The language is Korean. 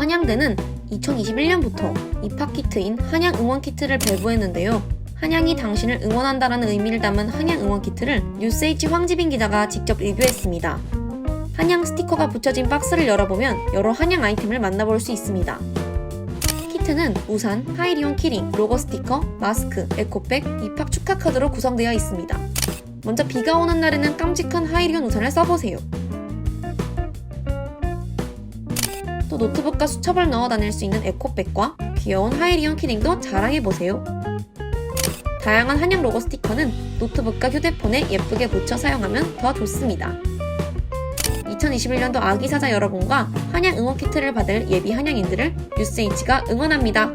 한양대는 2021년부터 입학 키트인 한양 응원 키트를 배부했는데요. 한양이 당신을 응원한다라는 의미를 담은 한양 응원 키트를 뉴스H 황지빈 기자가 직접 리뷰했습니다. 한양 스티커가 붙여진 박스를 열어보면 여러 한양 아이템을 만나볼 수 있습니다. 키트는 우산, 하이리온 키링, 로고 스티커, 마스크, 에코백, 입학 축하 카드로 구성되어 있습니다. 먼저 비가 오는 날에는 깜찍한 하이리온 우산을 써보세요. 노트북과 수첩을 넣어 다닐 수 있는 에코백과 귀여운 하이리온 키링도 자랑해보세요. 다양한 한양 로고 스티커는 노트북과 휴대폰에 예쁘게 붙여 사용하면 더 좋습니다. 2021년도 아기사자 여러분과 한양 응원 키트를 받을 예비 한양인들을 뉴스H가 응원합니다.